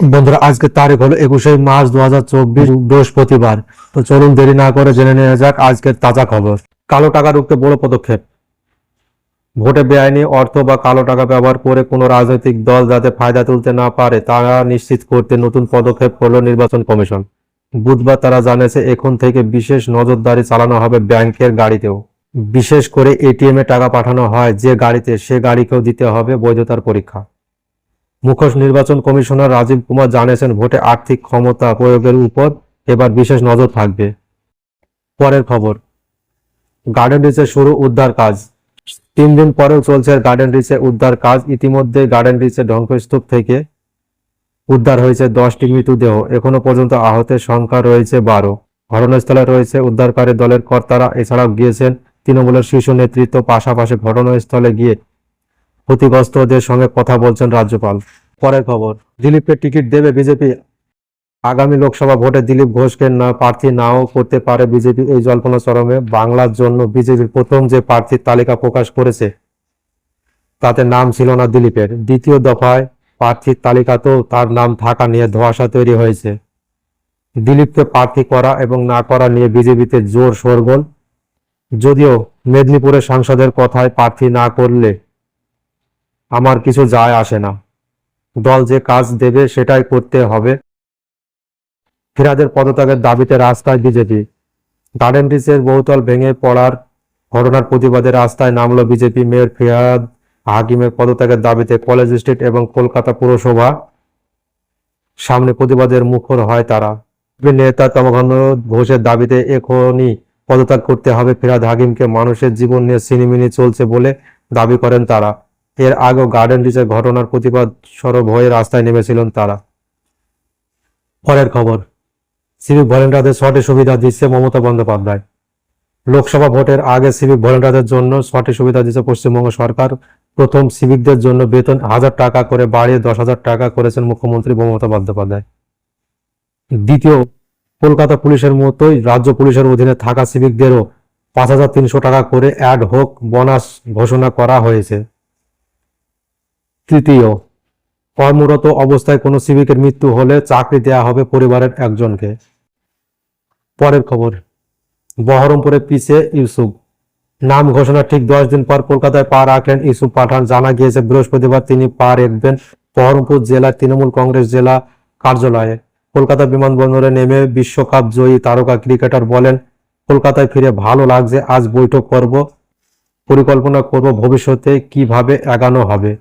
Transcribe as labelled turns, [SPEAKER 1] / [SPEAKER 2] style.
[SPEAKER 1] বন্ধুরা, আজকে তারিখ হলো একুশে মার্চ দু হাজার চব্বিশ বৃহস্পতিবার। তো চলুন দেরি না করে জেনে নেওয়া যাক আজকের তাজা খবর। কালো টাকা রুখতে বড় পদক্ষেপ। ভোটে বেআইনি অর্থ বা কালো টাকা ব্যবহার করে কোনো রাজনৈতিক দল যাতে ফায়দা তুলতে না পারে তা নিশ্চিত করতে নতুন পদক্ষেপ করল নির্বাচন কমিশন। বুধবার তারা জানিয়েছে, এখন থেকে বিশেষ নজরদারি চালানো হবে ব্যাংকের গাড়িতেও। বিশেষ করে এটিএম এ টাকা পাঠানো হয় যে গাড়িতে, সে গাড়িকেও দিতে হবে বৈধতার পরীক্ষা। মুখ্য নির্বাচন কমিশনার রাজীব কুমার জানিয়েছেন, ভোটে আর্থিক ক্ষমতা প্রয়োগের উপর এবার বিশেষ নজর থাকবে। পরের খবর, গার্ডেন রিচে শুরু উদ্ধার কাজ। তিন দিন পরেও চলছে গার্ডেন রিচে উদ্ধার কাজ। ইতিমধ্যে গার্ডেন রিচে ধ্বংসস্তূপ থেকে উদ্ধার হয়েছে দশটি মৃতদেহ। এখনও পর্যন্ত আহতের সংখ্যা রয়েছে বারো। ঘটনাস্থলে রয়েছে উদ্ধারকারী দলের কর্তারা। এছাড়াও গিয়েছেন তৃণমূলের শীর্ষ নেতৃত্ব। পাশাপাশি ঘটনাস্থলে গিয়ে ক্ষতিগ্রস্তদের সঙ্গে কথা বলছেন রাজ্যপাল। পরের খবর, দিলীপকে টিকিট দেবে বিজেপি। আগামী লোকসভা ভোটে দিলীপ ঘোষকে না প্রার্থী নাও করতে পারে বিজেপি। এই জল্পনা চরমে বাংলার জন্য বিজেপির প্রথম যে প্রার্থীর তালিকা প্রকাশ করেছে, তাতে নাম ছিল না দিলীপের। দ্বিতীয় দফায় প্রার্থীর তালিকাতেও তার নাম থাকা নিয়ে ধোঁয়াশা তৈরি হয়েছে। দিলীপকে প্রার্থী করা এবং না করা নিয়ে বিজেপিতে জোর শোরগোল। যদিও মেদিনীপুরের সাংসদের কথায় প্রার্থী না করলে আমার কিছু যায় আসে না। দল যে কাজ দেবে সেটাই করতে হবে। ফিরাদের পদত্যাগের দাবিতে রাস্তায় বিজেপি। গার্ডেন রিচের বহুতল ভেঙে পড়ার ঘটনার প্রতিবাদে রাস্তায় নামলো বিজেপি মেয়র ফিরাদ হাকিমের পদত্যাগের দাবিতে কলেজ স্ট্রিট এবং কলকাতা পুরসভা। সামনে প্রতিবাদের মুখর হয় তারা। নেতা তমঘন ঘোষের দাবিতে এখনই পদত্যাগ করতে হবে। ফিরাদ হাকিমকে মানুষের জীবন নিয়ে সিনেমিনি চলছে বলে দাবি করেন তারা। এর আগেও গার্ডেন রিচের ঘটনার প্রতিবাদ সরব হয়ে রাস্তায় নেমেছিলেন তারা। পরের খবর সিভিক ভলেন্টিয়ারদের সঠিক সুবিধা দিচ্ছে মমতা বন্দ্যোপাধ্যায়। লোকসভা ভোটের আগে সিভিক ভলেন্টিয়ারদের জন্য সঠিক সুবিধা দিচ্ছে পশ্চিমবঙ্গ সরকার। প্রথম সিভিকদের জন্য বেতন হাজার টাকা করে বাড়িয়ে দশ হাজার টাকা করেছেন মুখ্যমন্ত্রী মমতা বন্দ্যোপাধ্যায়। দ্বিতীয়, কলকাতা পুলিশের মতোই রাজ্য পুলিশের অধীনে থাকা সিভিকদেরও পাঁচ হাজার তিনশো টাকা করে অ্যাড হোক বোনাস ঘোষণা করা হয়েছে। তৃতীয়, কর্মরত অবস্থায় কোনো সিভিকের মৃত্যু হলে চাকরি দেয়া হবে পরিবারের একজনকে। পরের খবর বহরমপুরে পিছে ইউসুফ। নাম ঘোষণা ঠিক দশ দিন পর কলকাতায় পা রাখলেন ইউসুফ পাঠান। জানা গিয়েছে, বৃহস্পতিবার তিনি পা রাখবেন বহরমপুর জেলার তৃণমূল কংগ্রেস জেলা কার্যালয়ে। কলকাতা বিমানবন্দরে নেমে বিশ্বকাপ জয়ী তারকা ক্রিকেটার বলেন, কলকাতায় ফিরে ভালো লাগছে, আজ বৈঠক করব, পরিকল্পনা করব ভবিষ্যতে, কীভাবে এগানো হবে?